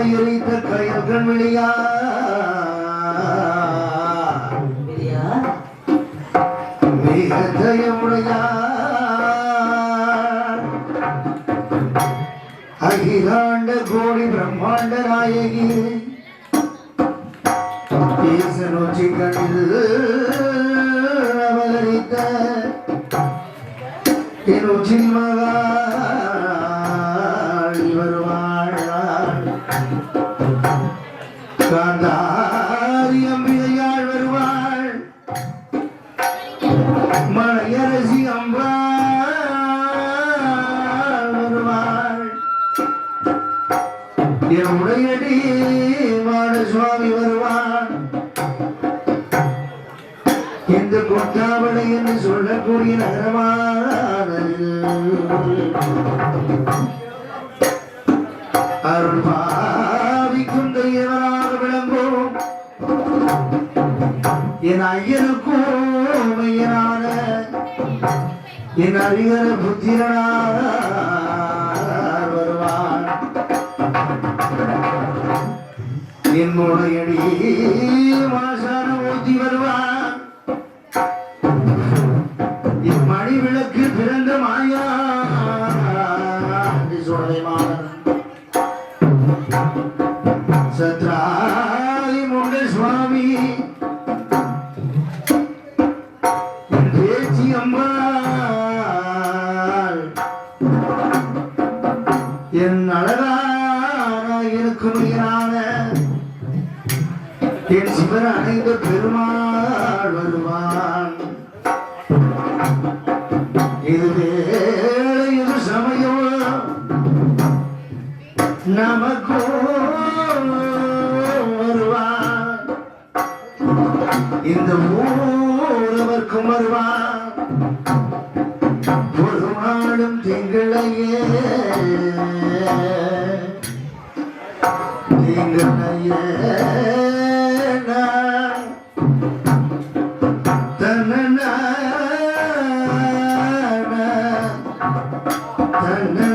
அவன் விழியா. பிரியா மிகதயமுடையா அகிலாண்ட கோடி பிரம்மாண்ட நாயகி. ஈசனோச்சி கண்ணில் அவதரித்த. என்னுச்சில் மகாள் வாழ சுவாமி வருவான். இந்த கொட்டாவளை என்று சொல்லக்கூடிய நகரமானது. அருள் பாவிக்கும் தெய்வனாக விளங்கும். என் ஐயனுக்கும் மையனான என் அறிகர புத்திரனார் என்னுடைய மாசான ஊத்தி வருவான் இம்மணி விளக்கு பிறந்த மாயா. சோழமானன் சத்ராதி முண்ட சுவாமி. பேச்சி அம்மா என் அழகான இருக்கும் ஈரான என் சிவன் அணைந்த பெருமாள் வருவான். இது வேலை இது சமயம். நமக்கோ வருவான். இந்த ஊரவர்க்கும் வருவான். ஒரு நாளும் திங்களையே திங்களையே. Amen.